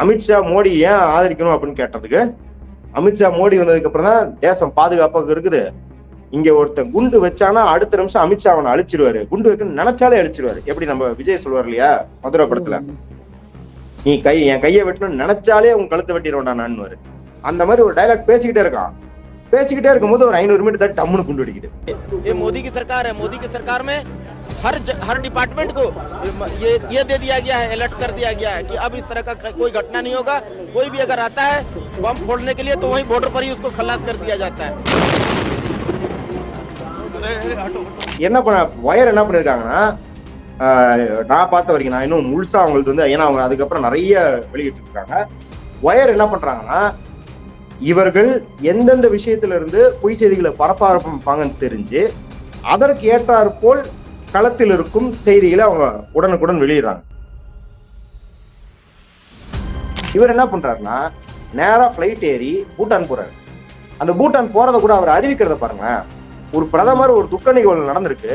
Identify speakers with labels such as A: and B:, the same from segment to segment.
A: அமித்ஷா மோடி ஏன் ஆதரிக்கணும் அப்படின்னு கேட்டதுக்கு அமித்ஷா மோடி வந்ததுக்கு அப்புறம் தான் தேசம் பாதுகாப்பாக இருக்குது. இங்க ஒருத்தன் குண்டு வச்சானா அடுத்த நிமிஷம் அமித்ஷா அவனை அழிச்சிருவாரு. குண்டு வைக்கணும்னு நினைச்சாலே அழிச்சிருவாரு. எப்படி நம்ம விஜய் சொல்லுவார் இல்லையா? மதுரை படத்துல. நீ கை என் கையை வெட்டணும்னு நினைச்சாலே உன் கழுத்தை வெட்டிடுவான்டா நான்னுவாரு. அந்த மாதிரி ஒரு டைலாக் பேசிக்கிட்டே இருக்கான். பேசிக்கிட்டே இருக்கும்போது ஒரு ஐநூறு மீட்டர் டம்முன்னு குண்டு அடிக்குது
B: மோதிக்கு சர்க்கார் மோதிக்கு சர்க்காருமே है मोदी की सरकार में हर ज, हर डिपार्टमेंट को ये ये दे दिया गया है अलर्ट कर दिया गया है कि अब इस तरह का क- कोई घटना नहीं होगा कोई भी अगर आता है बम फोड़ने के लिए तो वहीं बॉर्डर पर ही उसको खलास कर दिया जाता है
A: என்ன பண்ண ஒயர் என்ன பண்ணிருக்காங்கன்னா ஆஹ், நான் பார்த்த வரைக்கும் நான் இன்னும் முழுசா அவங்களுக்கு வந்து ஏன்னா அவங்க அதுக்கப்புறம் நிறைய வெளியிட்டு இருக்காங்க ஒயர் என்ன பண்றாங்கன்னா இவர்கள் எந்தெந்த விஷயத்துல இருந்து பொய் செய்திகளை பரப்ப ஆரம்பிப்பாங்கன்னு தெரிஞ்சு அதற்கு ஏற்றாற்போல் களத்தில் இருக்கும் செய்திகளை அவங்க உடனுக்குடன் வெளியிடுறாங்க. இவர் என்ன பண்றாருன்னா நேரா ஃபிளைட் ஏறி பூட்டான் போறாரு. அந்த பூட்டான் போறத கூட அவர் அறிவிக்கிறத பாருங்களேன். ஒரு பிரதமர் ஒரு துக்க நிகழ்வு நடந்திருக்கு.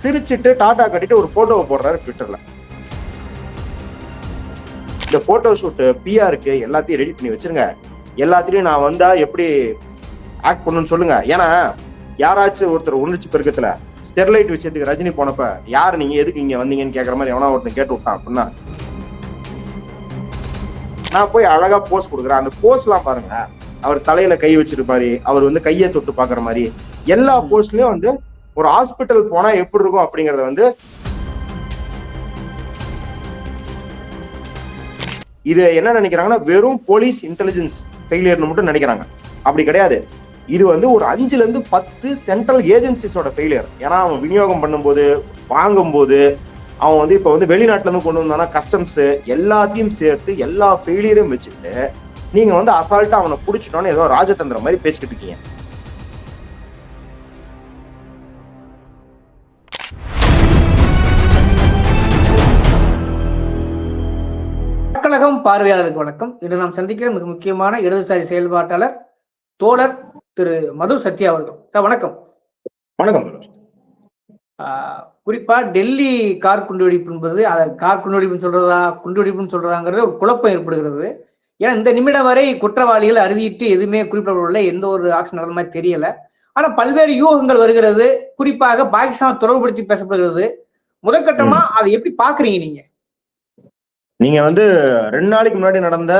A: சிரிச்சுட்டு டாடா கட்டிட்டு ஒரு போட்டோவை போடுறாரு ட்விட்டர்ல இந்த போட்டோ ஷூட்டு பிஆருக்கு எல்லாத்தையும் ரெடி பண்ணி வச்சிருங்க. எல்லாத்திலையும் நான் வந்தா எப்படி ஆக்ட் பண்ணுன்னு சொல்லுங்க. ஏன்னா யாராச்சும் ஒருத்தர் உணர்ச்சி பெருக்கத்துல ஸ்டெர்லைட் விஷயத்துக்கு ரஜினி போனப்ப யார் நீங்க? எதுக்கு இங்க வந்தீங்கன்னு கேக்குற மாதிரி எவனா ஒருத்தன் கேட்டு விட்டான் அப்படின்னா நான் போய் அழகா போஸ் கொடுக்குறேன். அந்த போஸ்லாம் பாருங்க. அவர் தலையில கை வச்சிருப்பாரு. அவர் வந்து கையை தொட்டு பாக்குற மாதிரி. எல்லா போஸ்ட்லயும் வந்து ஒரு ஹாஸ்பிட்டல் போனா எப்படி இருக்கும் அப்படிங்கறத வந்து இது என்ன நினைக்கிறாங்கன்னா வெறும் போலீஸ் இன்டெலிஜென்ஸ் ஃபெயிலியர்னு மட்டும் நினைக்கிறாங்க. அப்படி கிடையாது. இது வந்து ஒரு அஞ்சுல இருந்து பத்து சென்ட்ரல் ஏஜென்சிஸோட ஃபெயிலியர் ஏன்னா அவன் விநியோகம் பண்ணும்போது வாங்கும்போது அவன் வந்து இப்ப வந்து வெளிநாட்டுல இருந்து கொண்டு வந்தானா கஸ்டம்ஸ் எல்லாத்தையும் சேர்த்து எல்லா ஃபெயிலியரும் வச்சுட்டு நீங்க வந்து அசால்ட்டா அவனை பிடிச்சிட்டோன்னு ஏதோ ராஜதந்திரம் மாதிரி பேசிக்கிட்டு இருக்கீங்க.
C: பார்வையாளருக்கு வணக்கம். இன்று நாம் சந்திக்கிற மிக முக்கியமான இடதுசாரி செயல்பாட்டாளர் தோழர் திரு மது சத்யா அவர்கள். சார், வணக்கம்.
A: வணக்கம்
C: குறிப்பா டெல்லி கார் குண்டுவெடிப்பு என்பது அதை கார் குண்டுவெடிப்புன்னு சொல்றதா குண்டுவெடிப்புன்னு சொல்றதாங்கிறது ஒரு குழப்பம் ஏற்படுகிறது. ஏன்னா இந்த நிமிடம் வரை குற்றவாளிகள் அறுதியிட்டு எதுவுமே குறிப்பிடப்படவில்லை எந்த ஒரு ஆக்ஷன் நடந்த மாதிரி தெரியல. ஆனா பல்வேறு யூகங்கள் வருகிறது. குறிப்பாக பாகிஸ்தான் தொடர்புபடுத்தி பேசப்படுகிறது. முதற்கட்டமா அதை எப்படி பாக்குறீங்க நீங்க?
A: நீங்க வந்து ரெண்டு நாளைக்கு முன்னாடி நடந்த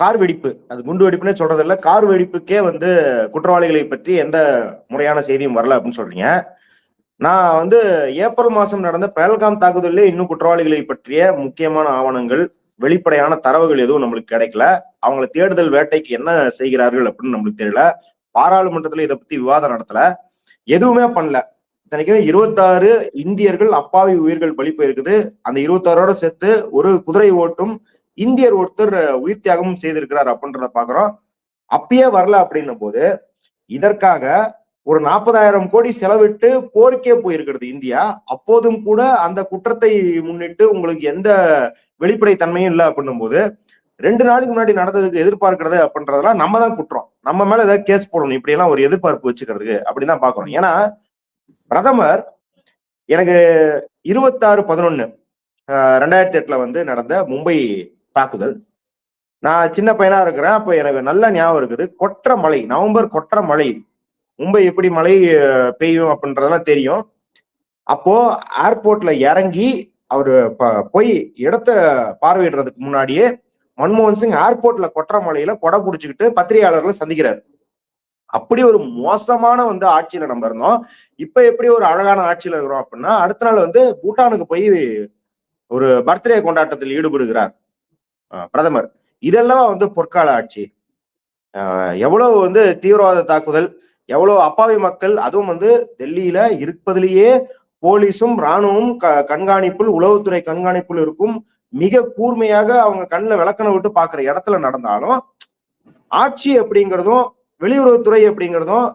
A: கார் வெடிப்பு அது குண்டு வெடிப்புனே சொல்றது இல்லை கார் வெடிப்புக்கே வந்து குற்றவாளிகளை பற்றி எந்த முறையான செய்தியும் வரல அப்படின்னு சொல்றீங்க. நான் வந்து ஏப்ரல் மாசம் நடந்த பெஹல்காம் தாக்குதலில் இன்னும் குற்றவாளிகளை பற்றிய முக்கியமான ஆவணங்கள் வெளிப்படையான தரவுகள் எதுவும் நம்மளுக்கு கிடைக்கல. அவங்கள தேடுதல் வேட்டைக்கு என்ன செய்கிறார்கள் அப்படின்னு நம்மளுக்கு தெரியல. பாராளுமன்றத்துல இதை பத்தி விவாதம் நடத்தல. எதுவுமே பண்ணல. இத்தனைக்கும் இருபத்தாறு இந்தியர்கள் அப்பாவி உயிர்கள் பலி போயிருக்குது. அந்த இருபத்தாறோட சேர்த்து ஒரு குதிரை ஓட்டும் இந்தியர் ஒருத்தர் உயிர் தியாகமும் செய்திருக்கிறார் அப்படின்றத பாக்குறோம். அப்பயே வரல அப்படின்னும் போது இதற்காக ஒரு நாற்பதாயிரம் கோடி செலவிட்டு போருக்கே போயிருக்கிறது இந்தியா. அப்போதும் கூட அந்த குற்றத்தை முன்னிட்டு உங்களுக்கு எந்த வெளிப்படை தன்மையும் இல்லை அப்படின்னும் போது ரெண்டு நாளைக்கு முன்னாடி நடந்ததுக்கு எதிர்பார்க்கிறது அப்படின்றதெல்லாம் நம்ம தான் குற்றம். நம்ம மேல ஏதாவது கேஸ் போடணும் இப்படி எல்லாம் ஒரு எதிர்பார்ப்பு வச்சுக்கிறதுக்கு அப்படின்னு தான் பாக்குறோம். ஏன்னா பிரதமர் எனக்கு இருபத்தாறு பதினொன்னு ரெண்டாயிரத்தி எட்டுல வந்து நடந்த மும்பை தாக்குதல். நான் சின்ன பையனா இருக்கிறேன் அப்ப எனக்கு நல்ல ஞாபகம் இருக்குது. கொற்ற மழை நவம்பர் கொற்ற மழை மும்பை எப்படி மழை பெய்யும் அப்படின்றதெல்லாம் தெரியும். அப்போ ஏர்போர்ட்ல இறங்கி அவர் போய் இடத்த பார்வையிடுறதுக்கு முன்னாடியே மன்மோகன் சிங் ஏர்போர்ட்ல கொற்ற மலையில கொடை பிடிச்சிக்கிட்டு பத்திரிகையாளர்களை சந்திக்கிறார். அப்படி ஒரு மோசமான வந்து ஆட்சியில நம்ம இருந்தோம். இப்ப எப்படி ஒரு அழகான ஆட்சியில இருக்கிறோம் அப்படின்னா அடுத்த நாள் வந்து பூட்டானுக்கு போய் ஒரு பர்த்டே கொண்டாட்டத்தில் ஈடுபடுகிறார். பிரதமர். இதெல்லாம் வந்து பொற்கால ஆட்சி. எவ்வளவு வந்து தீவிரவாத தாக்குதல் எவ்வளவு அப்பாவி மக்கள் அதுவும் வந்து டெல்லியில இருப்பதிலேயே போலீஸும் ராணுவமும் க கண்காணிப்பில் உளவுத்துறை கண்காணிப்பில் இருக்கும் மிக கூர்மையாக அவங்க கண்ணில் விளக்கணை விட்டு பாக்குற இடத்துல நடந்தாலும் ஆட்சி அப்படிங்கிறதும் வெளியுறவுத்துறை அப்படிங்கிறதும்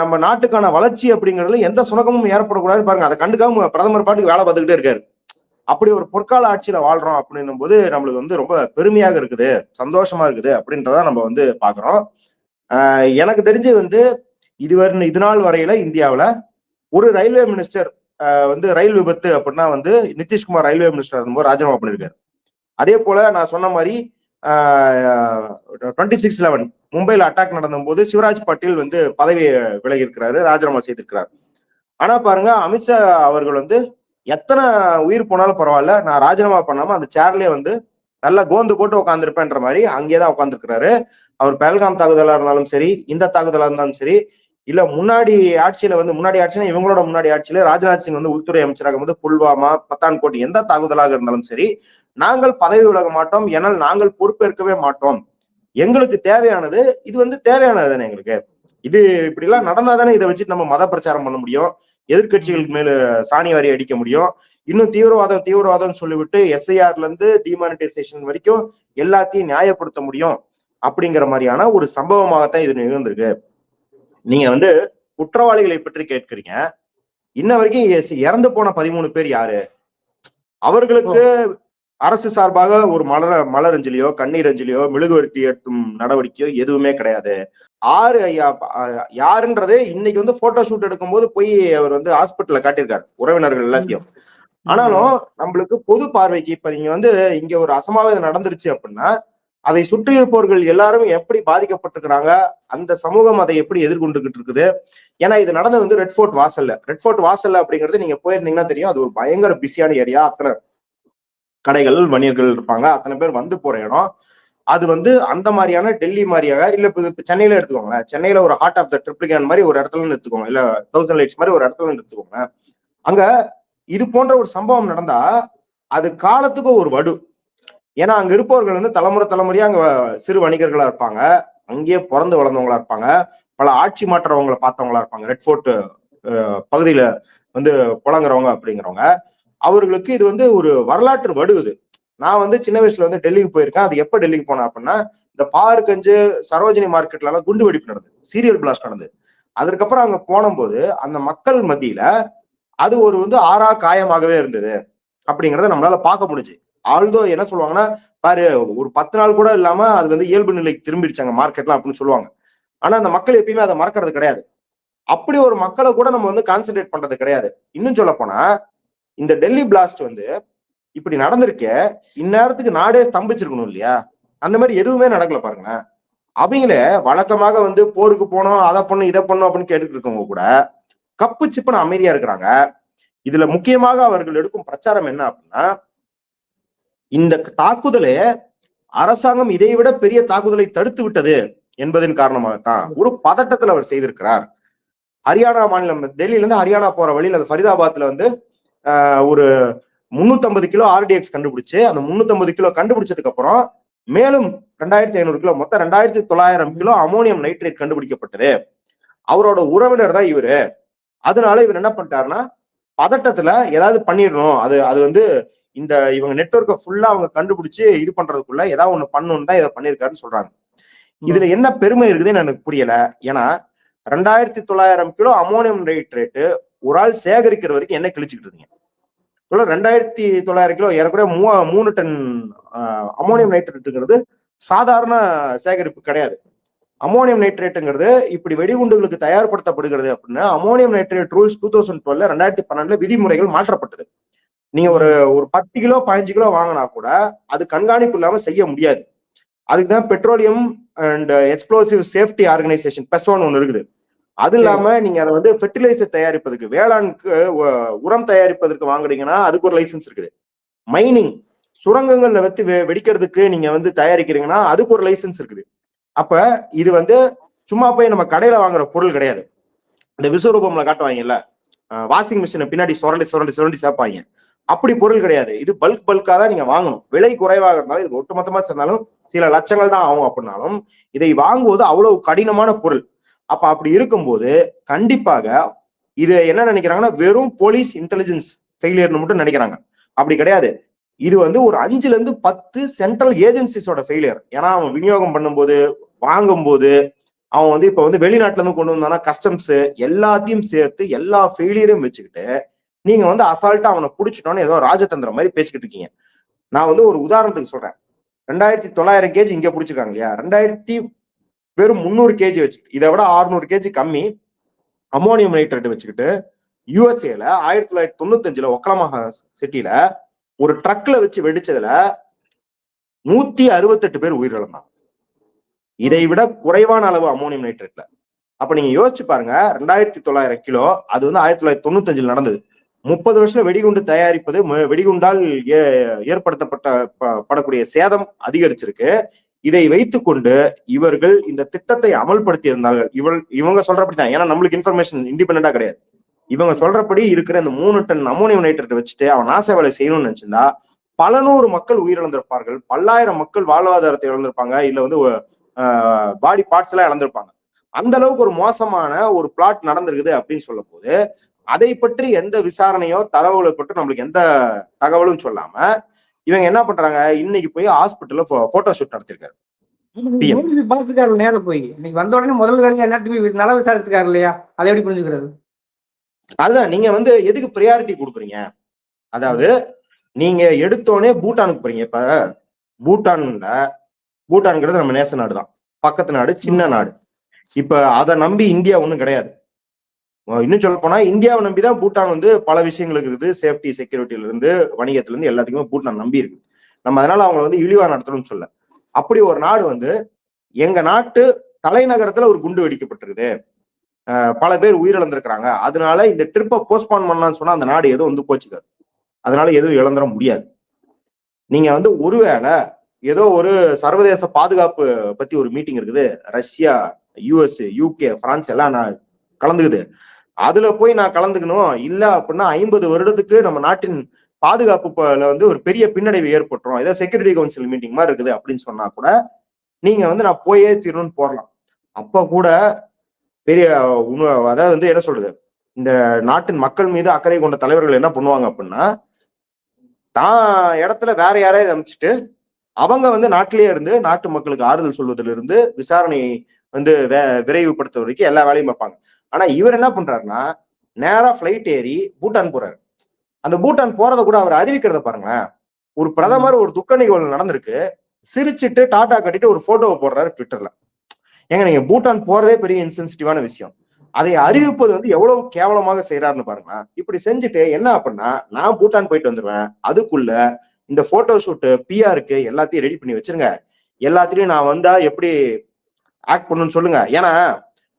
A: நம்ம நாட்டுக்கான வளர்ச்சி அப்படிங்கிறதுல எந்த சுணக்கமும் ஏற்படக்கூடாது பாருங்க. அதை கண்டுக்காம பிரதமர் பாட்டுக்கு வேலை பார்த்துக்கிட்டே இருக்காரு. அப்படி ஒரு பொற்கால ஆட்சியில வாழ்றோம் அப்படின்னும் போது நம்மளுக்கு வந்து ரொம்ப பெருமையாக இருக்குது சந்தோஷமா இருக்குது அப்படின்றத நம்ம வந்து பாக்குறோம் ஆஹ் எனக்கு தெரிஞ்சு வந்து இதுவரை இது நாள் வரையில இந்தியாவில ஒரு ரயில்வே மினிஸ்டர் வந்து ரயில் விபத்து அப்படின்னா வந்து நிதிஷ்குமார் ரயில்வே மினிஸ்டர் இருக்கும்போது ராஜினாமா பண்ணியிருக்காரு. அதே போல நான் சொன்ன மாதிரி டுவெண்ட்டி சிக்ஸ் லெவன் மும்பையில் அட்டாக் நடந்தபோது சிவராஜ் பட்டேல் வந்து பதவி விலகி இருக்கிறாரு ராஜினாமா செய்திருக்கிறார். ஆனா பாருங்க அமித்ஷா அவர்கள் வந்து எத்தனை உயிர் போனாலும் பரவாயில்ல. நான் ராஜினாமா பண்ணாம அந்த சேர்லயே வந்து நல்லா கோந்து போட்டு உட்காந்துருப்பேன்ற மாதிரி அங்கேயே தான் உட்காந்துருக்கிறாரு அவர் பெல்காம் தாக்குதலா இருந்தாலும் சரி இந்த தாக்குதலா இருந்தாலும் சரி இல்ல முன்னாடி ஆட்சியில வந்து முன்னாடி ஆட்சினா இவங்களோட முன்னாடி ஆட்சியில ராஜ்நாத் சிங் வந்து உள்துறை அமைச்சராக வந்து புல்வாமா பத்தான்கோட் எந்த தாக்குதலாக இருந்தாலும் சரி நாங்கள் பதவி விலக மாட்டோம் ஏனால் நாங்கள் பொறுப்பேற்கவே மாட்டோம். எங்களுக்கு தேவையானது இது வந்து தேவையானது தானே எங்களுக்கு? இது இப்படி எல்லாம் நடந்தா தானே இதை வச்சு நம்ம மத பிரச்சாரம் பண்ண முடியும்? எதிர்கட்சிகளுக்கு மேல சாணி வாரி அடிக்க முடியும்? இன்னும் தீவிரவாதம் தீவிரவாதம் சொல்லிவிட்டு எஸ்ஐஆர்ல இருந்து டிமானிட்டைசேஷன் வரைக்கும் எல்லாத்தையும் நியாயப்படுத்த முடியும் அப்படிங்கிற மாதிரியான ஒரு சம்பவமாகத்தான் இது நிகழ்ந்திருக்கு. நீங்க வந்து குற்றவாளிகளை பற்றி கேட்கிறீங்க. இன்ன வரைக்கும் இறந்து போன பதிமூணு பேர் யாரு? அவர்களுக்கு அரசு சார்பாக ஒரு மலர மலரஞ்சலியோ கண்ணீர் அஞ்சலியோ மெழுகுவர்த்தி ஏற்றும் நடவடிக்கையோ எதுவுமே கிடையாது. ஆறு ஐயா யாருன்றதே யாருன்றது இன்னைக்கு வந்து போட்டோ ஷூட் எடுக்கும்போது போய் அவர் வந்து ஹாஸ்பிட்டல்ல காட்டியிருக்காரு. உறவினர்கள் எல்லாத்தையும். ஆனாலும் நம்மளுக்கு பொது பார்வைக்கு இப்ப நீங்க வந்து இங்க ஒரு அசம்பாவிதம் நடந்துருச்சு அப்படின்னா அதை சுற்றி இருப்பவர்கள் எல்லாரும் எப்படி பாதிக்கப்பட்டிருக்கிறாங்க அந்த சமூகம் அதை எப்படி எதிர்கொண்டுகிட்டு இருக்குது? ஏன்னா இது நடந்தது வந்து ரெட் ஃபோர்ட் வாசல்ல. ரெட் ஃபோர்ட் வாசல்ல அப்படிங்கிறது நீங்க போயிருந்தீங்கன்னா தெரியும் அது ஒரு பயங்கர பிஸியான ஏரியா அத்தனை கடைகள் வணிகர்கள் இருப்பாங்க. அத்தனை பேர் வந்து போற இடம். அது வந்து அந்த மாதிரியான டெல்லி மாதிரியாக இல்ல இப்ப சென்னையில எடுத்துக்கோங்க சென்னையில ஒரு ஹார்ட் ஆஃப் த ட்ரிப்ளிகேன் மாதிரி ஒரு இடத்துல எடுத்துக்கோங்க. இல்ல தௌசண்ட் லைட்ஸ் மாதிரி ஒரு இடத்துல எடுத்துக்கோங்க அங்க இது போன்ற ஒரு சம்பவம் நடந்தா அது காலத்துக்கு ஒரு வடு. ஏன்னா அங்க இருப்பவர்கள் வந்து தலைமுறை தலைமுறையா அங்க சிறு வணிகர்களா இருப்பாங்க. அங்கேயே பிறந்து வளர்ந்தவங்களா இருப்பாங்க. பல ஆட்சி மாற்றவங்களை பார்த்தவங்களா இருப்பாங்க. ரெட் ஃபோர்ட் பகுதியில வந்து புலங்குறவங்க அப்படிங்கிறவங்க. அவர்களுக்கு இது வந்து ஒரு வரலாற்று வடு நான் வந்து சின்ன வயசுல வந்து டெல்லிக்கு போயிருக்கேன். அது எப்ப டெல்லிக்கு போனேன் அப்படின்னா இந்த பார்க்கஞ்சு சரோஜினி மார்க்கெட்ல எல்லாம் குண்டு வெடிப்பு நடந்தது. சீரியல் பிளாஸ்ட் நடந்தது. அதற்கப்புறம் அங்க போனபோது அந்த மக்கள் மத்தியில அது ஒரு வந்து ஆறா காயமாகவே இருந்தது அப்படிங்கறத நம்மளால பார்க்க முடிஞ்சு. ஆல்தோ என்ன சொல்லுவாங்கன்னா பாரு ஒரு பத்து நாள் கூட இல்லாம அது வந்து இயல்பு நிலைக்கு திரும்பிடுச்சாங்க மார்க்கெட்லாம் அப்படின்னு சொல்லுவாங்க. ஆனா அந்த மக்கள் எப்பயுமே அதை மறக்கிறது கிடையாது. அப்படி ஒரு மக்களை கூட நம்ம வந்து கான்சென்ட்ரேட் பண்றது கிடையாது. இன்னும் சொல்ல போனா இந்த டெல்லி பிளாஸ்ட் வந்து இப்படி நடந்திருக்க இந்நேரத்துக்கு நாடே ஸ்தம்பிச்சிருக்கணும் இல்லையா? அந்த மாதிரி எதுவுமே நடக்கல பாருங்களேன். அவங்களே வழக்கமாக வந்து போருக்கு போனோம் அதை பண்ணும் இதை பண்ணும் அப்படின்னு கேட்டுட்டு இருக்கவங்க கூட கப்பு சிப்புன்னு அமைதியா இருக்கிறாங்க. இதுல முக்கியமாக அவர்கள் எடுக்கும் பிரச்சாரம் என்ன அப்படின்னா இந்த தாக்குதலே அரசாங்கம் இதை விட பெரிய தாக்குதலை தடுத்து விட்டது என்பதன் காரணமாகத்தான் ஒரு பதட்டத்தில் அவர் செய்திருக்கிறார். ஹரியானா மாநிலம் டெல்லியில இருந்து ஹரியானா போற வழியில் அந்த ஃபரிதாபாத்ல வந்து ஒரு 350 கிலோ ஆர்டிஎக்ஸ் கண்டுபிடிச்சு அந்த 350 கிலோ கண்டுபிடிச்சதுக்கு அப்புறம் மேலும் ரெண்டாயிரத்தி ஐநூறு கிலோ மொத்தம் ரெண்டாயிரத்தி தொள்ளாயிரம் கிலோ அமோனியம் நைட்ரேட் கண்டுபிடிக்கப்பட்டது. அவரோட உறவினர் தான் இவரு. அதனால இவர் என்ன பண்ணிட்டாருன்னா பதட்டத்துல ஏதாவது பண்ணிடணும். அது அது வந்து இந்த இவங்க நெட்வொர்க்கை ஃபுல்லா அவங்க கண்டுபிடிச்சு இது பண்றதுக்குள்ள ஏதாவது ஒண்ணு பண்ணணும் தான் இதை பண்ணிருக்காருன்னு சொல்றாங்க. இதுல என்ன பெருமை இருக்குதுன்னு எனக்கு புரியல. ஏன்னா ரெண்டாயிரத்தி தொள்ளாயிரம் கிலோ அமோனியம் நைட்ரேட்டு ஒரு ஆள் சேகரிக்கிற வரைக்கும் என்ன கிழிச்சுக்கிட்டு இருந்தீங்க இவ்வளவு ரெண்டாயிரத்தி தொள்ளாயிரம் கிலோ ஏறக்குறைய மூ மூணு டன் அமோனியம் நைட்ரேட்டுங்கிறது சாதாரண சேகரிப்பு கிடையாது. அமோனியம் நைட்ரேட்டுங்கிறது இப்படி வெடிகுண்டுகளுக்கு தயார்படுத்தப்படுகிறது அப்படின்னா ammonium nitrate rules two thousand டுவெல்ல ரெண்டாயிரத்தி பன்னெண்டுல விதிமுறைகள் மாற்றப்பட்டது. நீங்க ஒரு ஒரு பத்து கிலோ பதினஞ்சு கிலோ வாங்கினா கூட அது கண்காணிப்பு இல்லாம செய்ய முடியாது. அதுக்கு தான் petroleum and explosive safety organisation பெசோன்னு ஒன்று இருக்குது. அது இல்லாம நீங்க அதை வந்து ஃபெர்டிலைசர் தயாரிப்பதற்கு வேளாண்க்கு உரம் தயாரிப்பதற்கு வாங்குறீங்கன்னா அதுக்கு ஒரு லைசன்ஸ் இருக்குது. மைனிங் சுரங்கங்கள்ல வச்சு வெ- வெடிக்கிறதுக்கு நீங்க வந்து தயாரிக்கிறீங்கன்னா அதுக்கு ஒரு லைசன்ஸ் இருக்குது. அப்ப இது வந்து சும்மா போய் நம்ம கடையில வாங்குற பொருள் கிடையாது. இந்த விஸ்வரூபம்ல காட்டுவாங்கல்ல வாஷிங் மிஷினை பின்னாடி சுரண்டி சுரண்டி சுரண்டி சேர்ப்பாங்க அப்படி பொருள் கிடையாது. இது பல்க் பல்கா தான் நீங்க வாங்கணும். விலை குறைவாக இருந்தாலும் இது ஒட்டுமொத்தமா சேர்ந்தாலும் சில லட்சங்கள் தான் ஆகும் அப்படின்னாலும் இதை வாங்குவது அவ்வளவு கடினமான பொருள். அப்ப அப்படி இருக்கும்போது கண்டிப்பாக இது என்ன நினைக்கிறாங்கன்னா வெறும் போலீஸ் இன்டெலிஜென்ஸ் ஃபெயிலியர்னு மட்டும் நினைக்கிறாங்க. அப்படி கிடையாது. இது வந்து ஒரு அஞ்சுல இருந்து பத்து சென்ட்ரல் ஏஜென்சிஸோட ஃபெயிலியர் ஏன்னா அவன் விநியோகம் பண்ணும்போது வாங்கும்போது அவன் வந்து இப்ப வந்து வெளிநாட்டுல இருந்து கொண்டு வந்தானா கஸ்டம்ஸ் எல்லாத்தையும் சேர்த்து எல்லா ஃபெயிலியரையும் வச்சுக்கிட்டு நீங்க வந்து அசால்ட்டா அவனை பிடிச்சிட்டோன்னு ஏதோ ராஜதந்திரம் மாதிரி பேசிக்கிட்டு இருக்கீங்க. நான் வந்து ஒரு உதாரணத்துக்கு சொல்றேன். ரெண்டாயிரத்தி தொள்ளாயிரம் கேஜி இங்க பிடிச்சிருக்காங்க இல்லையா? ரெண்டாயிரத்தி வெறும் முந்நூறு கேஜி வச்சுக்கிட்டு இதை விட 600 கேஜி கம்மி அமோனியம் நைட்ரேட் வச்சுக்கிட்டு யூஎஸ்ஏல ஆயிரத்தி தொள்ளாயிரத்தி தொண்ணூத்தஞ்சுல ஒக்கலமாக சிட்டில ஒரு ட்ரக்ல வச்சு வெடிச்சதுல நூத்தி அறுபத்தெட்டு பேர் உயிரிழந்தாங்க. இதை விட குறைவான அளவு அமோனியம் நைட்ரேட்ல அப்ப நீங்க யோசிச்சு பாருங்க ரெண்டாயிரத்தி தொள்ளாயிரம் கிலோ அது வந்து ஆயிரத்தி தொள்ளாயிரத்தி தொண்ணூத்தஞ்சில் நடந்தது. முப்பது வருஷம் வெடிகுண்டு தயாரிப்பது வெடிகுண்டால் ஏ- ஏற்படுத்தப்பட்ட ப- படக்கூடிய சேதம் அதிகரிச்சிருக்கு. இதை வைத்துக்கொண்டு இவர்கள் இந்த திட்டத்தை அமல்படுத்தி இருந்தார்கள் இவள் இவங்க சொல்றபடி தான் ஏன்னா நம்மளுக்கு இன்ஃபர்மேஷன் இண்டிபெண்டா கிடையாது. இவங்க சொல்றபடி இருக்கிற இந்த மூணு டன் அமோனியம் நைட்ரேட் வச்சுட்டு அவன் நாச வேலை செய்யணும்னு நினைச்சிருந்தா பல நூறு மக்கள் உயிரிழந்திருப்பார்கள். பல்லாயிரம் மக்கள் வாழ்வாதாரத்தை இழந்திருப்பாங்க. இல்ல வந்து பாடி பார்ட்ஸ் எல்லாம் இழந்திருப்பாங்க. அந்த அளவுக்கு ஒரு மோசமான ஒரு பிளாட் நடந்திருக்குது அப்படின்னு சொல்லும் போது அதை பற்றி எந்த விசாரணையோ தரவுகளை பற்றி நம்மளுக்கு எந்த தகவலும் சொல்லாம இவங்க என்ன பண்றாங்க? இன்னைக்கு போய் ஹாஸ்பிட்டல்ல போட்டோ ஷூட் நடத்திருக்காரு.
C: பார்த்துருக்காரு நேரில் போய். இன்னைக்கு வந்த உடனே முதல் வேலையை எல்லாத்தையுமே நல விசாரிச்சிருக்காரு இல்லையா? அதை எப்படி புரிஞ்சுக்கிறது?
A: அதுதான் நீங்க வந்து எதுக்கு ப்ரியாரிட்டி கொடுக்குறீங்க? அதாவது நீங்க எடுத்தோடனே பூட்டானுக்கு போறீங்க இப்ப. பூட்டான்ல பூட்டான்ங்கிறது நம்ம நேச நாடு தான் பக்கத்து நாடு சின்ன நாடு. இப்ப அதை நம்பி இந்தியா ஒண்ணும் கிடையாது. இன்னும் சொல்ல போனா இந்தியாவை நம்பி தான் பூட்டான் வந்து பல விஷயங்களுக்கு இருக்குது. சேஃப்டி செக்யூரிட்டில இருந்து வணிகத்துல இருந்து எல்லாத்துக்குமே பூட்டான் நம்பி இருக்கு. நம்ம அதனால அவங்களை வந்து இழிவா நடத்தணும்னு சொல்ல அப்படி ஒரு நாடு வந்து எங்க நாட்டு தலைநகரத்துல ஒரு குண்டு வெடிக்கப்பட்டிருக்குது. பல பேர் உயிரிழந்திருக்கிறாங்க. அதனால இந்த ட்ரிப்பை போஸ்ட்பான் பண்ணலாம்னு சொன்னா அந்த நாடு எதுவும் வந்து போச்சுக்காது. அதனால எதுவும் இழந்துட முடியாது. நீங்க வந்து ஒருவேளை ஏதோ ஒரு சர்வதேச பாதுகாப்பு பத்தி ஒரு மீட்டிங் இருக்குது. ரஷ்யா யூஎஸ் யூகே பிரான்ஸ் எல்லாம் நான் கலந்துக்குது. அதுல போய் நான் கலந்துக்கணும். இல்ல அப்படின்னா ஐம்பது வருடத்துக்கு நம்ம நாட்டின் பாதுகாப்பு வந்து ஒரு பெரிய பின்னடைவு ஏற்பட்டுரும். ஏதோ செக்யூரிட்டி கவுன்சில் மீட்டிங் மாதிரி இருக்குது அப்படின்னு சொன்னா கூட நீங்க வந்து நான் போயே தீரணும்னு போடலாம். அப்ப கூட பெரிய உணவு அதாவது வந்து என்ன சொல்றது? இந்த நாட்டின் மக்கள் மீது அக்கறை கொண்ட தலைவர்கள் என்ன பண்ணுவாங்க அப்படின்னா தான் இடத்துல வேற யாரையாவது அமைச்சிட்டு அவங்க வந்து நாட்டிலேயே இருந்து நாட்டு மக்களுக்கு ஆறுதல் சொல்வதிலிருந்து இருந்து விசாரணை வந்து வே- விரைவுபடுத்த வரைக்கும் எல்லா வேலையும் பார்ப்பாங்க ஆனா இவர் என்ன பண்றாருன்னா நேரா ஃபிளைட் ஏறி பூட்டான் போறாரு. அந்த பூட்டான் போறதை கூட அவர் அறிவிக்கிறத பாருங்களேன். ஒரு பிரதமர் ஒரு துக்க நிகழ்வு நடந்திருக்கு. சிரிச்சிட்டு டாடா கட்டிட்டு ஒரு போட்டோவை போடுறாரு ட்விட்டர்ல. ஏங்க நீங்க பூட்டான் போறதே பெரிய இன்சென்சிட்டிவான விஷயம். அதை அறிவிப்பது வந்து எவ்வளவு கேவலமாக செய்யறாருன்னு பாருங்களேன். இப்படி செஞ்சுட்டு என்ன அப்படின்னா நான் பூட்டான் போயிட்டு வந்துருவேன். அதுக்குள்ள இந்த போட்டோ ஷூட் பிஆருக்கு எல்லாத்தையும் ரெடி பண்ணி வச்சிருங்க. எல்லாத்திலையும் நான் வந்தா எப்படி ஆக்ட் பண்ணணும்னு சொல்லுங்க. ஏன்னா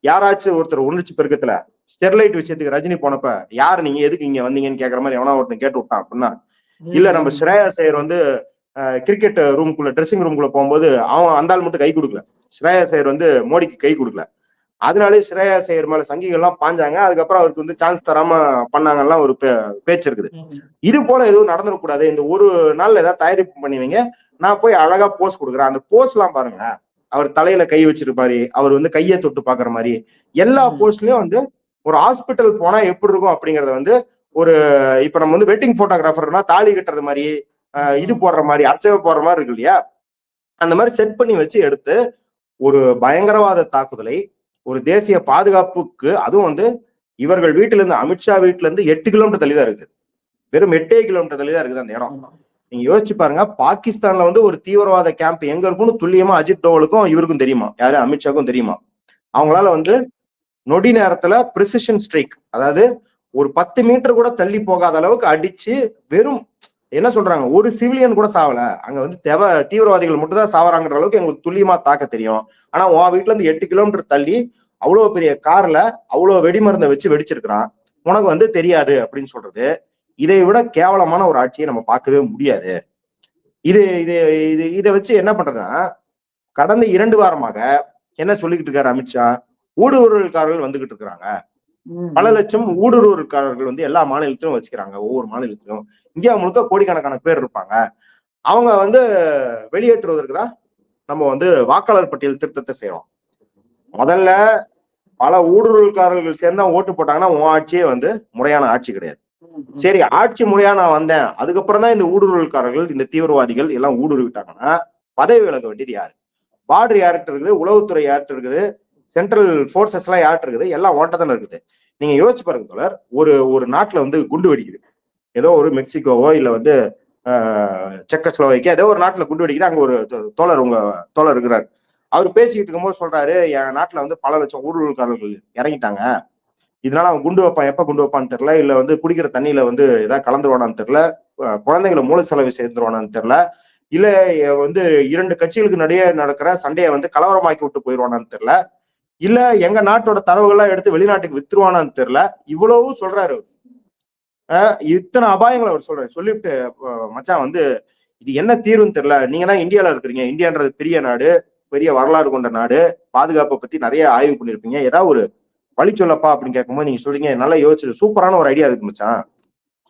A: யாராச்சும் ஒருத்தர் உணர்ச்சி பெருக்கத்துல ஸ்டெர்லைட் விஷயத்துக்கு ரஜினி போனப்ப யார் நீங்க? எதுக்கு இங்க வந்தீங்கன்னு கேக்குற மாதிரி எவனா ஒருத்தன் கேட்டு விட்டான் அப்படின்னா இல்ல நம்ம ஸ்ரேயா சேர் வந்து கிரிக்கெட் ரூம்குள்ள ட்ரெஸ்ஸிங் ரூம்குள்ள போகும்போது அவன் அந்த ஆள் மட்டும் கை கொடுக்கல. ஸ்ரேயா சேர் வந்து மோடிக்கு கை கொடுக்கல. அதனாலே ஸ்ரேயா சேர் மேல சங்கிகள்லாம் பாஞ்சாங்க. அதுக்கப்புறம் அவருக்கு வந்து சான்ஸ் தராம பண்ணாங்கலாம் ஒரு பே- பேச்சு இருக்குது. இது போல எதுவும் நடந்துடக்கூடாது. இந்த ஒரு நாள்ல ஏதாவது தயாரிப்பு பண்ணுவீங்க. நான் போய் அழகா போஸ் கொடுக்குறேன். அந்த போஸ் எல்லாம் பாருங்க அவர் தலையில கை வச்சிருப்பாரு அவர் வந்து கையை தொட்டு பாக்குற மாதிரி எல்லா. போஸ்ட்லயும் வந்து ஒரு ஹாஸ்பிட்டல் போனா எப்படி இருக்கும் அப்படிங்கறத வந்து ஒரு இப்ப நம்ம வந்து வெட்டிங் போட்டோகிராஃபர்னா தாலி கட்டுறது மாதிரி இது போடுற மாதிரி அர்ச்சவை போடுற மாதிரி இருக்கு இல்லையா? அந்த மாதிரி செட் பண்ணி வச்சு எடுத்து ஒரு பயங்கரவாத தாக்குதலை ஒரு தேசிய பாதுகாப்புக்கு அதுவும் வந்து இவர்கள் வீட்டுல இருந்து அமித்ஷா வீட்டுல இருந்து எட்டு கிலோமீட்டர் தள்ளி தான் இருக்குது. வெறும் எட்டே கிலோமீட்டர் தள்ளி தான் இருக்குது அந்த இடம். நீங்க யோசிச்சு பாருங்க பாகிஸ்தான்ல வந்து ஒரு தீவிரவாத கேம்ப் எங்க இருக்கும்னு துல்லியமா அஜித் டோவலுக்கும் இவருக்கும் தெரியுமா? யாரு? அமித்ஷாக்கும் தெரியுமா? அவங்களால வந்து நொடி நேரத்துல ப்ரிசிஷன் ஸ்ட்ரைக் அதாவது ஒரு பத்து மீட்டர் கூட தள்ளி போகாத அளவுக்கு அடிச்சு வெறும் என்ன சொல்றாங்க ஒரு சிவிலியன் கூட சாவல. அங்க வந்து தெவ தீவிரவாதிகள் மட்டும் தான் சாவறாங்கிற அளவுக்கு எங்களுக்கு துல்லியமா தாக்க தெரியும். ஆனா உன் வீட்டுல இருந்து எட்டு கிலோமீட்டர் தள்ளி அவ்வளவு பெரிய கார்ல அவ்வளவு வெடிமருந்தை வச்சு வெடிச்சிருக்கிறான். உனக்கு வந்து தெரியாது அப்படின்னு சொல்றது. இதை விட கேவலமான ஒரு ஆட்சியை நம்ம பார்க்கவே முடியாது. இது இது இது இதை வச்சு என்ன பண்றதுன்னா கடந்த இரண்டு வாரமாக என்ன சொல்லிக்கிட்டு இருக்காரு அமித்ஷா ஊடுருவல்காரர்கள் வந்துகிட்டு இருக்கிறாங்க. பல லட்சம் ஊடுருவல்காரர்கள் வந்து எல்லா மாநிலத்திலும் வச்சுக்கிறாங்க. ஒவ்வொரு மாநிலத்திலும். இந்தியா முழுக்க கோடிக்கணக்கான பேர் இருப்பாங்க. அவங்க வந்து வெளியேற்றுவதற்கு தான் நம்ம வந்து வாக்காளர் பட்டியல் திருத்தத்தை செய்யறோம் முதல்ல பல ஊடுருவல்காரர்கள் சேர்ந்தா ஓட்டு போட்டாங்கன்னா உன் ஆட்சியே வந்து முறையான ஆட்சி கிடையாது. சரி ஆட்சி முறையா நான் வந்தேன். அதுக்கப்புறம் தான் இந்த ஊடுருவல்காரர்கள் இந்த தீவிரவாதிகள் எல்லாம் ஊடுருவிட்டாங்கன்னா பதவி விலக வேண்டியது யாரு? பார்டர் யார்கிட்ட இருக்குது? உளவுத்துறை யார்கிட்ட இருக்குது? சென்ட்ரல் போர்சஸ் எல்லாம் யார்கிட்ட இருக்குது? எல்லாம் ஓட்ட தானே இருக்குது. நீங்க யோசிச்சு பாருங்க தோழர். ஒரு ஒரு நாட்டுல வந்து குண்டு வெடிக்குது. ஏதோ ஒரு மெக்சிகோவோ இல்ல வந்து செக்கஸ்லோவைக்கோ ஏதோ ஒரு நாட்டுல குண்டு வெடிக்குது. அங்க ஒரு தோழர் உங்க தோழர் இருக்கிறார். அவர் பேசிக்கிட்டு இருக்கும்போது சொல்றாரு என் நாட்டுல வந்து பல லட்சம் ஊடுருவல்காரர்கள் இறங்கிட்டாங்க. இதனால அவன் குண்டு வைப்பான். எப்ப குண்டு வைப்பான்னு தெரியல. இல்ல வந்து குடிக்கிற தண்ணியில வந்து ஏதாவது கலந்துருவானான்னு தெரியல. குழந்தைங்களை மூளை செலவு சேர்ந்துருவானான்னு தெரியல. இல்ல வந்து இரண்டு கட்சிகளுக்கு நடுவே நடக்கிற சண்டையை வந்து கலவரமாக்கி விட்டு போயிடுவானான்னு தெரியல. இல்ல எங்க நாட்டோட தரவுகள்லாம் எடுத்து வெளிநாட்டுக்கு வித்துருவானான்னு தெரியல. இவ்வளவும் சொல்றாரு இத்தனை அபாயங்களை அவர் சொல்றாரு. சொல்லிவிட்டு மச்சான் வந்து இது என்ன தீர்வுன்னு தெரியல. நீங்க தான் இந்தியால இருக்கிறீங்க. இந்தியான்றது பெரிய நாடு பெரிய வரலாறு கொண்ட நாடு. பாதுகாப்பை பத்தி நிறைய ஆய்வு பண்ணிருப்பீங்க. ஏதாவது ஒரு வழி சொல்லப்பா அப்படின்னு கேட்கும்போது நீங்க சொல்றீங்க நல்லா யோசிச்சு சூப்பரான ஒரு ஐடியா இருக்கு மச்சான்.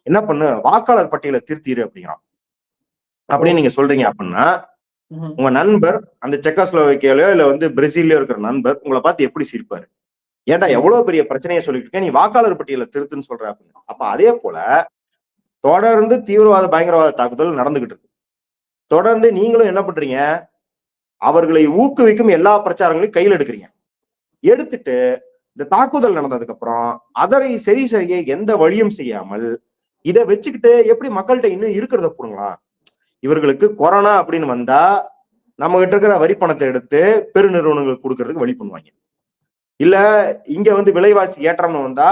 A: என்ன பண்ணு? வாக்காளர் பட்டியலை திருத்திரு அப்படிங்கிறான். அப்படின்னு நீங்க சொல்றீங்க அப்படின்னா. உங்க நண்பர் அந்த செக்கோஸ்லோவேக்கியாலயோ இல்ல வந்து பிரேசில்லயோ இருக்கிற நண்பர் உங்களை பார்த்து எப்படி சிரிப்பாரு? ஏன்டா எவ்வளவு பெரிய பிரச்சனையை சொல்லிட்டு இருக்க நீ வாக்காளர் பட்டியலை திருத்துன்னு சொல்ற அப்படின்னு. அப்ப அதே போல தொடர்ந்து தீவிரவாத பயங்கரவாத தாக்குதல் நடந்துகிட்டு இருக்கு. தொடர்ந்து நீங்களும் என்ன பண்றீங்க? அவர்களை ஊக்குவிக்கும் எல்லா பிரச்சாரங்களையும் கையில் எடுக்கிறீங்க. எடுத்துட்டு இந்த தாக்குதல் நடந்ததுக்கு அப்புறம் அதனை சரி செய்ய எந்த வழியும் செய்யாமல் இதை வச்சுக்கிட்டு எப்படி மக்கள்கிட்ட இன்னும் இருக்கிறத போடுங்களா? இவர்களுக்கு கொரோனா அப்படின்னு வந்தா நம்ம கிட்ட இருக்கிற வரி பணத்தை எடுத்து பெருநிறுவனங்களுக்கு கொடுக்கறதுக்கு வழி பண்ணுவாங்க. இல்ல இங்க வந்து விலைவாசி ஏற்றம்னு வந்தா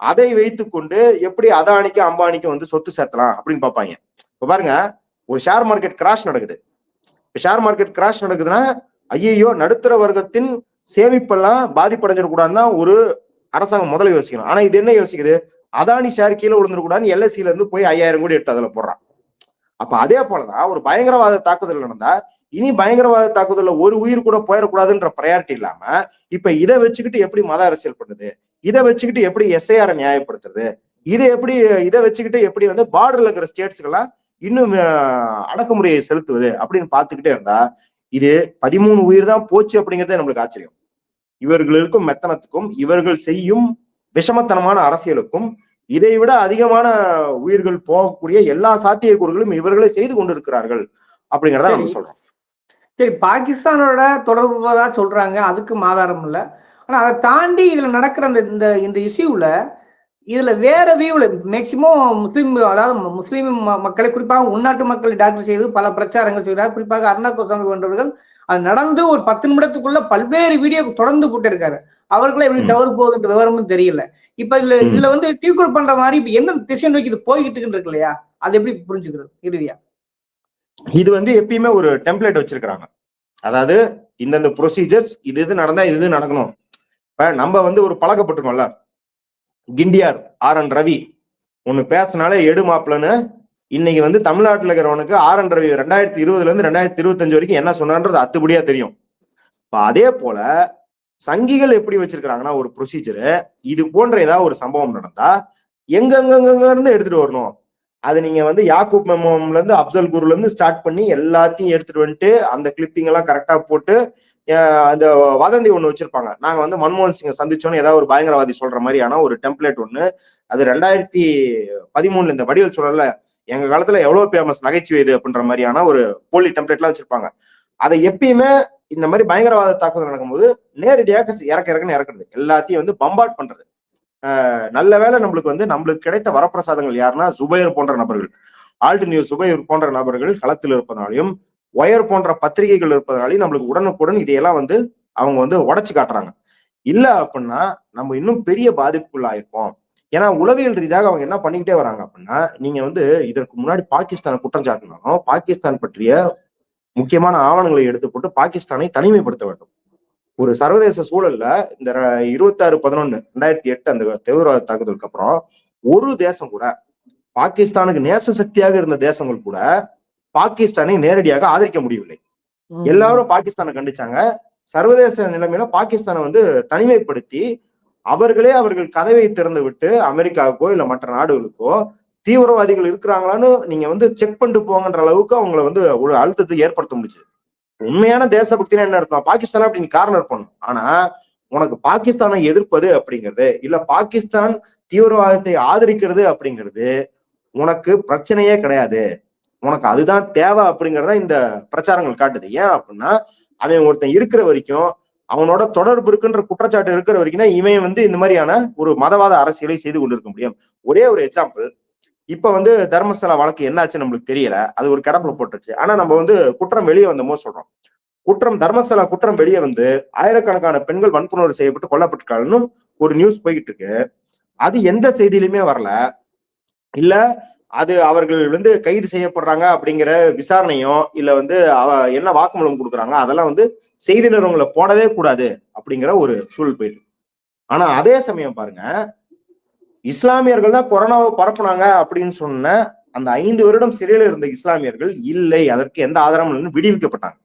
A: அதை வைத்துக்கொண்டு எப்படி அதானிக்கும் அம்பானிக்கும் வந்து சொத்து சேர்த்தலாம் அப்படின்னு பார்ப்பாங்க. இப்ப பாருங்க ஒரு ஷேர் மார்க்கெட் கிராஷ் நடக்குது. இப்ப ஷேர் மார்க்கெட் கிராஷ் நடக்குதுன்னா ஐயையோ நடுத்தர வர்க்கத்தின் சேமிப்பெல்லாம் பாதிப்படைஞ்சிடக்கூடாதுன்னா ஒரு அரசாங்கம் முதல்ல யோசிக்கணும். ஆனா இது என்ன யோசிக்குது? அதானி ஷேர் கீழே விழுந்துடக்கூடாதுன்னு எல்எஸ்சில இருந்து போய் ஐயாயிரம் கோடி எடுத்து அதுல போடுறான். அப்ப அதே போலதான் ஒரு பயங்கரவாத தாக்குதல் நடந்தா இனி பயங்கரவாத தாக்குதல்ல ஒரு உயிர் கூட போயிடக்கூடாதுன்ற ப்ரையாரிட்டி இல்லாம இப்ப இதை வச்சுக்கிட்டு எப்படி மத அரசியல் பண்ணுது? இதை வச்சுக்கிட்டு எப்படி எஸ்ஐஆர் நியாயப்படுத்துறது? இதை எப்படி இதை வச்சுக்கிட்டு எப்படி வந்து பார்டர்ல இருக்கிற ஸ்டேட்ஸ்க்கெல்லாம் இன்னும் அடக்குமுறையை செலுத்துவது அப்படின்னு பார்த்துக்கிட்டே இருந்தா இது பதிமூணு உயிர் தான் போச்சு அப்படிங்கிறதே நம்மளுக்கு ஆச்சரியம். இவர்களுக்கும் மெத்தனத்துக்கும் இவர்கள் செய்யும் விஷமத்தனமான அரசியலுக்கும் இதை விட அதிகமான உயிர்கள் போகக்கூடிய எல்லா சாத்தியக்கூறுகளும் இவர்களே செய்து கொண்டிருக்கிறார்கள் அப்படிங்கிறத நம்ம சொல்றோம்.
C: சரி பாகிஸ்தானோட தொடர்புவதா சொல்றாங்க. அதுக்கும் ஆதாரம் இல்ல. ஆனா அதை தாண்டி இதுல நடக்கிற அந்த இந்த இந்த இஷ்யூல இதுல வேற வியூல மேக்சிமம் முஸ்லீம் அதாவது முஸ்லீம் மக்களை குறிப்பாக உள்நாட்டு மக்களை டாக்டர் செய்து பல பிரச்சாரங்கள் செய்கிறார். குறிப்பாக அருணா கோசாமி போன்றவர்கள் அது நடந்து ஒரு பத்து நிமிடத்துக்குள்ள பல்வேறு வீடியோ தொடர்ந்து போட்டு இருக்காரு அவர்களே எப்படி. தவறு போகுதுன்ற விவரமும் தெரியல. இப்ப இதுல. இதுல வந்து டீக்குள் பண்ற மாதிரி இப்ப என்ன திசை நோக்கி இது போய்கிட்டு இருக்கு இல்லையா? அது எப்படி புரிஞ்சுக்கிறது? இறுதியா.
A: இது வந்து எப்பயுமே ஒரு டெம்ப்ளேட் வச்சிருக்கிறாங்க. அதாவது இந்தந்த ப்ரொசீஜர்ஸ் இது இது நடந்தா இது இது நடக்கணும். இப்ப நம்ம வந்து ஒரு பழக்கப்பட்டிருக்கோம்ல கிண்டியார் ஆர் என் ரவி. ஒண்ணு பேசினாலே எடு மாப்பிளன்னு இன்னைக்கு வந்து தமிழ்நாட்டில் இருக்கிறவனுக்கு ஆர் என் ரவி ரெண்டாயிரத்தி இருபதுல இருந்து ரெண்டாயிரத்தி இருபத்தஞ்சு வரைக்கும் என்ன சொன்னான்றது அத்துபடியா தெரியும். இப்போ அதே போல சங்கிகள் எப்படி வச்சிருக்கிறாங்கன்னா ஒரு ப்ரொசீஜரு இது போன்ற ஏதாவது ஒரு சம்பவம் நடந்தா எங்கெங்கெங்க இருந்து எடுத்துட்டு வரணும். அது நீங்க வந்து யாக்கூப் மெமோம்ல இருந்து அப்சல் குருல இருந்து ஸ்டார்ட் பண்ணி எல்லாத்தையும் எடுத்துட்டு வந்துட்டு அந்த கிளிப்பிங் எல்லாம் கரெக்டா போட்டு அந்த வதந்தி ஒண்ணு வச்சிருப்பாங்க. நாங்க வந்து மன்மோகன் சிங்கை சந்திச்சோன்னு ஏதாவது ஒரு பயங்கரவாதி சொல்ற மாதிரியான ஒரு டெம்ப்ளேட் ஒண்ணு அது ரெண்டாயிரத்தி பதிமூணுல இந்த வடிவல் சொல்லல எங்க காலத்துல எவ்வளவு ஃபேமஸ் நகைச்சுவை இது அப்படின்ற மாதிரியான ஒரு போலி டெம்ப்ளேட்லாம் வச்சிருப்பாங்க. அதை எப்பயுமே இந்த மாதிரி பயங்கரவாத தாக்குதல் நடக்கும்போது நேரடியாக இறக்க இறக்குன்னு இறக்குறது. எல்லாத்தையும் வந்து பம்பாட் பண்றது. நல்ல வேளை நம்மளுக்கு வந்து நம்மளுக்கு கிடைத்த வரப்பிரசாதங்கள் யாருன்னா சுபைர் போன்ற நபர்கள். ஆல்ட் நியூஸ் சுபைர் போன்ற நபர்கள் களத்தில் இருப்பதனாலையும் ஒயர் போன்ற பத்திரிகைகள் இருப்பதனாலையும் நம்மளுக்கு உடனுக்குடன் இதையெல்லாம் வந்து அவங்க வந்து உடச்சு காட்டுறாங்க. இல்ல அப்படின்னா நம்ம இன்னும் பெரிய பாதிப்புக்குள்ளாயிருப்போம். ஏன்னா உளவியல் ரீதியாக அவங்க என்ன பண்ணிக்கிட்டே வராங்க அப்படின்னா நீங்க வந்து இதற்கு முன்னாடி பாகிஸ்தானை குற்றம் சாட்டினாலும் பாகிஸ்தான் பற்றிய முக்கியமான ஆவணங்களை எடுத்து போட்டு பாகிஸ்தானை தனிமைப்படுத்த வேண்டும். ஒரு சர்வதேச சூழல்ல இந்த இருபத்தாறு பதினொன்னு ரெண்டாயிரத்தி எட்டு அந்த தீவிரவாத தாக்குதலுக்கு அப்புறம் ஒரு தேசம் கூட பாகிஸ்தானுக்கு நேச சக்தியாக இருந்த தேசங்கள் கூட பாகிஸ்தானை நேரடியாக ஆதரிக்க முடியவில்லை. எல்லாரும் பாகிஸ்தானை கண்டிச்சாங்க. சர்வதேச நிலைமையில பாகிஸ்தானை வந்து தனிமைப்படுத்தி அவர்களே அவர்கள் கதவை திறந்து விட்டு அமெரிக்காவுக்கோ இல்ல மற்ற நாடுகளுக்கோ தீவிரவாதிகள் இருக்கிறாங்களான்னு நீங்க வந்து செக் பண்ணிட்டு போங்கன்ற அளவுக்கு அவங்கள வந்து ஒரு அழுத்தத்தை ஏற்படுத்த முடிச்சு உண்மையான தேசபக்தினா என்ன அர்த்தம்? பாகிஸ்தான் அப்படி நீ கார்னர் பண்ணும். ஆனா உனக்கு பாகிஸ்தானை எதிர்ப்பது அப்படிங்கிறது இல்ல பாகிஸ்தான் தீவிரவாதத்தை ஆதரிக்கிறது அப்படிங்கிறது உனக்கு பிரச்சனையே கிடையாது. உனக்கு அதுதான் தேவை அப்படிங்கறத இந்த பிரச்சாரங்கள் காட்டுது. ஏன் அப்படின்னா அவன் ஒருத்தன் இருக்கிற வரைக்கும் அவனோட தொடர்பு இருக்குன்ற குற்றச்சாட்டு இருக்கிற வரைக்கும் தான் இவன் வந்து இந்த மாதிரியான ஒரு மதவாத அரசியலை செய்து கொண்டிருக்க முடியும். ஒரே ஒரு எக்ஸாம்பிள் இப்ப வந்து தர்மஸ்தலா வழக்கு என்னாச்சு நம்மளுக்கு தெரியல. அது ஒரு கிடப்புல போட்டுருச்சு. ஆனா நம்ம வந்து குற்றம் வெளியே வந்தமோ சொல்றோம். குற்றம் தர்மஸ்தலா குற்றம் வெளியே வந்து ஆயிரக்கணக்கான பெண்கள் வன்புணர்வு செய்யப்பட்டு கொல்லப்பட்டிருக்காங்கன்னு ஒரு நியூஸ் போய்கிட்டு இருக்கு. அது எந்த செய்தியிலுமே வரல. இல்ல அது அவர்கள் வந்து கைது செய்யப்படுறாங்க அப்படிங்கிற விசாரணையோ இல்ல வந்து அவ என்ன வாக்குமூலம் கொடுக்குறாங்க அதெல்லாம் வந்து செய்தி நிறுவனங்களை போடவே கூடாது அப்படிங்கிற ஒரு சூழல் போயிட்டு ஆனா அதே சமயம் பாருங்க இஸ்லாமியர்கள் தான் கொரோனாவை பரப்புனாங்க அப்படின்னு சொன்ன அந்த ஐந்து வருடம் சிறையில் இருந்த இஸ்லாமியர்கள் இல்லை அதற்கு எந்த ஆதாரமும் இல்லைன்னு விடுவிக்கப்பட்டாங்க.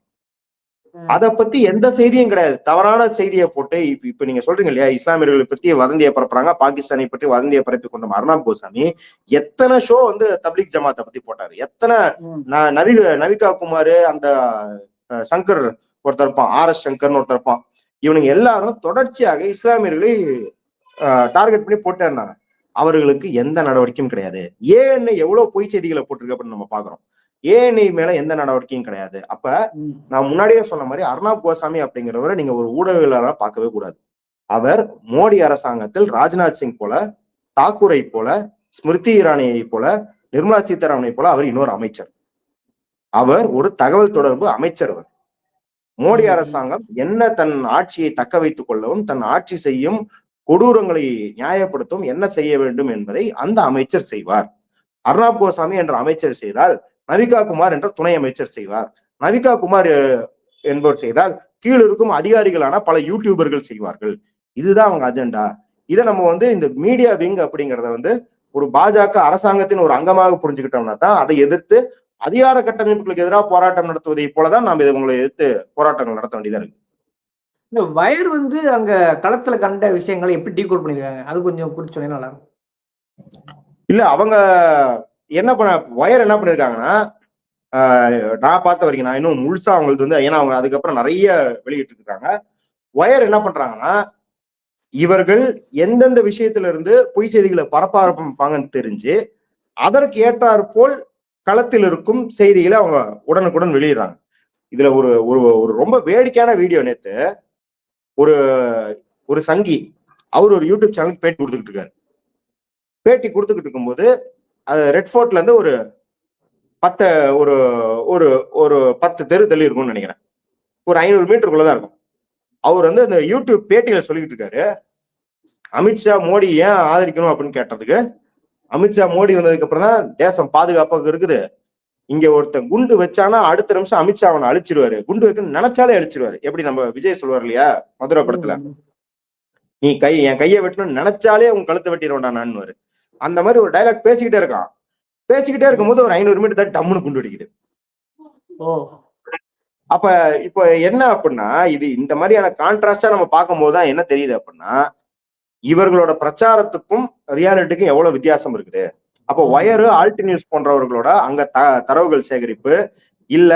A: அத பத்தி எந்த செய்தியும் கிடையாது. தவறான செய்தியை போட்டு இப்ப இப்ப நீங்க சொல்றீங்க இல்லையா இஸ்லாமியர்களை பத்தி வதந்தியை பரப்புறாங்க பாகிஸ்தானை பற்றி வதந்தியை பரப்பி கொண்ட அர்ணாப் கோசாமி எத்தனை ஷோ வந்து தப்லீக் ஜமாத்தை பத்தி போட்டாரு. எத்தனை நவி நவிகா குமார் அந்த சங்கர் ஒருத்தர் இருப்பான் ஆர் எஸ் சங்கர்னு ஒருத்தர் இருப்பான். இவனுங்க எல்லாரும் தொடர்ச்சியாக இஸ்லாமியர்களை டார்கெட் பண்ணி போட்டே இருந்தாங்க அவர்களுக்கு எந்த நடவடிக்கையும் கிடையாது. ஏஎன்ஐ எவ்வளவு பொய் செய்திகளை போட்டிருக்கு அப்படின்னு நம்ம பாக்குறோம் ஏஎன்ஐ மேல எந்த நடவடிக்கையும் கிடையாது. அப்ப. நான் முன்னாடியே சொன்ன மாதிரி அர்ணாப் கோசாமி அப்படிங்கிறவரை நீங்க ஒரு ஊடகவியலாளரா பார்க்கவே கூடாது. அவர் மோடி அரசாங்கத்தில் ராஜ்நாத் சிங் போல தாக்கூரை போல ஸ்மிருதி இரானியை போல நிர்மலா சீதாராமனை போல அவர் இன்னொரு அமைச்சர். அவர் ஒரு தகவல் தொடர்பு அமைச்சர் அவர். மோடி. அரசாங்கம் என்ன தன் ஆட்சியை தக்க வைத்துக் கொள்ளவும் தன் ஆட்சி செய்யும் கொடூரங்களை நியாயப்படுத்தவும் என்ன செய்ய வேண்டும் என்பதை அந்த அமைச்சர் செய்வார். அர்ணாப் கோசாமி என்ற அமைச்சர் செய்தால் நவிகா குமார் என்ற துணை அமைச்சர் செய்வார். நவிகா குமார் என்பவர் செய்தால் கீழ் இருக்கும் அதிகாரிகளான பல யூடியூபர்கள் செய்வார்கள். இதுதான் அவங்க அஜெண்டா இதை நம்ம வந்து இந்த மீடியா விங் அப்படிங்கறத வந்து ஒரு பாஜக அரசாங்கத்தின் ஒரு அங்கமாக புரிஞ்சுக்கிட்டோம்னா தான் அதை எதிர்த்து அதிகார கட்டமைப்புகளுக்கு எதிராக போராட்டம் நடத்துவதை போலதான் நாம் இதை உங்களை எதிர்த்து போராட்டங்கள் நடத்த வேண்டியதா இருக்கு.
C: இந்த வயர் வந்து அங்க களத்துல கண்ட விஷயங்களை எப்படி டீகோட் பண்ணிருக்காங்க? அது கொஞ்சம் குறிச்சு நல்லா
A: இல்ல அவங்க என்ன பண்ண ஒயர் என்ன பண்ணிருக்காங்கன்னா நான் பார்த்த வரைக்கும் நான் இன்னும் முழுசா அவங்களுக்கு வந்து ஏன்னா அவங்க அதுக்கப்புறம் நிறைய வெளியிட்டு இருக்காங்க ஒயர் என்ன பண்றாங்கன்னா இவர்கள் எந்தெந்த விஷயத்துல இருந்து பொய் செய்திகளை பரப்ப தெரிஞ்சு அதற்கு ஏற்றாற் போல் களத்தில் இருக்கும் செய்திகளை அவங்க உடனுக்குடன் வெளியிடுறாங்க. இதுல ஒரு ஒரு ஒரு ரொம்ப வேடிக்கையான வீடியோ நேத்து ஒரு ஒரு சங்கி அவர் ஒரு யூடியூப் சேனல் பேட்டி கொடுத்துக்கிட்டு இருக்காரு. பேட்டி கொடுத்துக்கிட்டு இருக்கும்போது அது ரெட் ஃபோர்ட்ல இருந்து ஒரு பத்து ஒரு ஒரு ஒரு பத்து தெரு தள்ளி இருக்கும்னு நினைக்கிறேன். ஒரு ஐநூறு மீட்டருக்குள்ளதான் இருக்கும். அவர் வந்து அந்த யூடியூப் பேட்டியில சொல்லிக்கிட்டு இருக்காரு. அமித்ஷா மோடி ஏன் ஆதரிக்கணும் அப்படின்னு கேட்டதுக்கு அமித்ஷா மோடி வந்ததுக்கு அப்புறம் தான் தேசம் பாதுகாப்பாக இருக்குது. இங்க ஒருத்தன் குண்டு வச்சானா அடுத்த நிமிஷம் அமித்ஷா அவனை அழிச்சிருவாரு. குண்டு வைக்கணும்னு நினைச்சாலே அழிச்சிருவாரு. எப்படி நம்ம விஜய் சொல்லுவார் இல்லையா மதுரை படத்துல? நீ கை என் கையை வெட்டணும்னு நினைச்சாலே உன் கழுத்தை வெட்டிடுவேன்டா நான் அந்த மாதிரி ஒரு டைலாக் பேசிக்கிட்டே இருக்கான். பேசிக்கிட்டே இருக்கும்போது ஒரு ஐநூறு மீட்டர் தான் டம்முன்னு குண்டு வெடிக்குது.
C: ஓ.
A: அப்ப இப்ப என்ன அப்படின்னா இது இந்த மாதிரியான கான்ட்ராஸ்டா நம்ம பார்க்கும்போது தான் என்ன தெரியுது அப்படின்னா இவர்களோட பிரச்சாரத்துக்கும் ரியாலிட்டிக்கும் எவ்வளவு வித்தியாசம் இருக்குது. அப்போ ஒயரு ஆல்டி நியூஸ் போன்றவர்களோட அங்க த தரவுகள் சேகரிப்பு இல்ல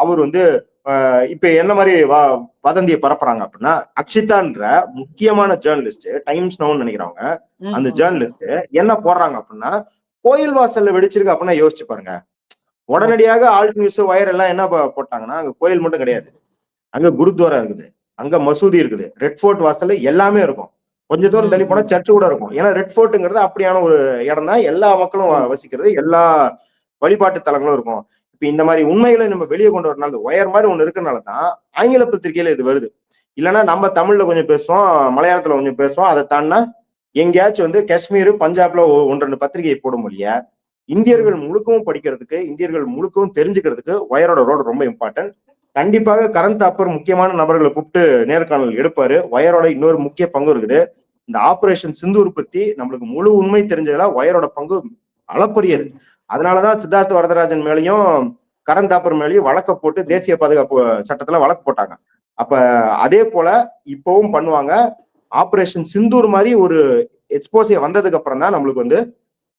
A: அவர் வந்து இப்ப என்ன மாதிரி வ- வதந்தியை பரப்புறாங்க அப்படின்னா அக்ஷிதான்ற முக்கியமான ஜேர்னலிஸ்ட் டைம்ஸ் நோன்னு நினைக்கிறவங்க அந்த ஜேர்னலிஸ்ட் என்ன போடுறாங்க அப்படின்னா கோயில் வாசல்ல வெடிச்சிருக்கு அப்படின்னா யோசிச்சு பாருங்க. உடனடியாக ஆல்ட் நியூஸ் வயர் எல்லாம் என்ன போட்டாங்கன்னா அங்க கோயில் மட்டும் கிடையாது. அங்க குருத்வாரா இருக்குது. அங்க மசூதி இருக்குது. ரெட் ஃபோர்ட் வாசல்ல எல்லாமே இருக்கும். கொஞ்ச தூரம் தள்ளி போனா சர்ச் கூட இருக்கும். ஏன்னா ரெட் ஃபோர்ட்டுங்கிறது அப்படியான ஒரு இடம் தான் எல்லா மக்களும் வசிக்கிறது. எல்லா வழிபாட்டு தலங்களும் இருக்கும். இப்ப இந்த மாதிரி உண்மைகளை நம்ம வெளியே கொண்டு வரனால ஒயர் மாதிரி ஒண்ணு இருக்கனால தான் ஆங்கில பத்திரிகையில இது வருது. இல்லைன்னா நம்ம தமிழ்ல கொஞ்சம் பேசுவோம் மலையாளத்துல கொஞ்சம் பேசுவோம் அதை தாண்டினா எங்கேயாச்சும் வந்து காஷ்மீர் பஞ்சாப்ல ஒ- ஒன்று ரெண்டு பத்திரிகையை போட முடிய இந்தியர்கள் முழுக்கவும் படிக்கிறதுக்கு இந்தியர்கள் முழுக்கவும் தெரிஞ்சுக்கிறதுக்கு ஒயரோட ரோல் ரொம்ப இம்பார்ட்டன்ட் கண்டிப்பாக கரண்ட் தாப்பர் முக்கியமான நபர்களை கூப்பிட்டு நேர்காணல் எடுப்பாரு. ஒயரோட இன்னொரு முக்கிய பங்கு இருக்குது. இந்த ஆபரேஷன் சிந்து உற்பத்தி நம்மளுக்கு முழு உண்மை தெரிஞ்சதுல ஒயரோட பங்கு அளப்பரியது. அதனாலதான் சித்தார்த்த வரதராஜன் மேலயும் கரண் தாப்பர் மேலயும் வழக்க போட்டு தேசிய பாதுகாப்பு சட்டத்துல வழக்கு போட்டாங்க. அப்ப அதே போல இப்பவும் பண்ணுவாங்க. ஆபரேஷன் சிந்தூர் மாதிரி ஒரு எக்ஸ்போசிய வந்ததுக்கு அப்புறம் தான் நம்மளுக்கு வந்து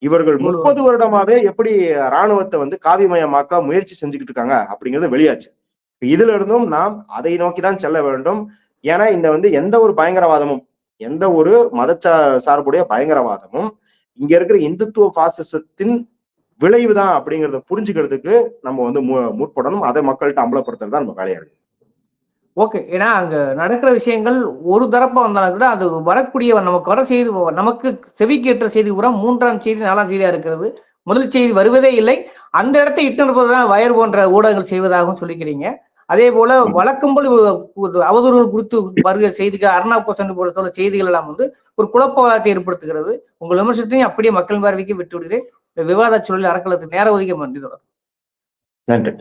A: இவர்கள் முப்பது வருடமாவே எப்படி ராணுவத்தை வந்து காவிமயமாக்க முயற்சி செஞ்சுக்கிட்டு இருக்காங்க அப்படிங்கிறது வெளியாச்சு. இதுல இருந்தும் நாம் அதை நோக்கி தான் செல்ல வேண்டும். ஏன்னா இந்த வந்து எந்த ஒரு பயங்கரவாதமும் எந்த ஒரு மதச்சா சார்புடைய பயங்கரவாதமும் இங்க இருக்கிற இந்துத்துவ பாசிசத்தின் விளைவுதான் அப்படிங்கறத புரிஞ்சுக்கிறதுக்கு நம்ம வந்து முற்படணும். அதை மக்கள்கிட்ட அம்பலப்படுத்துறது தான் நம்ம வேலையா இருக்கு.
C: ஓகே. ஏன்னா அங்க நடக்கிற விஷயங்கள் ஒரு தரப்பா வந்தாலும் கூட அது வரக்கூடிய நமக்கு வர செய்தி நமக்கு செவிக்கேற்ற செய்தி பூரா மூன்றாம் செய்தி நாலாம் செய்தியா இருக்கிறது. முதல் செய்தி வருவதே இல்லை. அந்த இடத்தை இட்டு இருப்பதுதான் வயர் போன்ற ஊடகங்கள் செய்வதாகவும் சொல்லிக்கிறீங்க. அதே போல வழக்கம் போல் அவதூறுகள் குறித்து வருகிற செய்திகள் அர்ணா கோசன் போல செய்திகள் எல்லாம் வந்து ஒரு குழப்பவாதத்தை ஏற்படுத்துகிறது. உங்கள் விமர்சனத்தையும் அப்படியே மக்கள் பார்வைக்கு விட்டு விடுகிறேன் விவாத சூழலில் அறக்கலத்துக்கு நேர ஒதுக்க மாட்டேன்
A: நன்றி.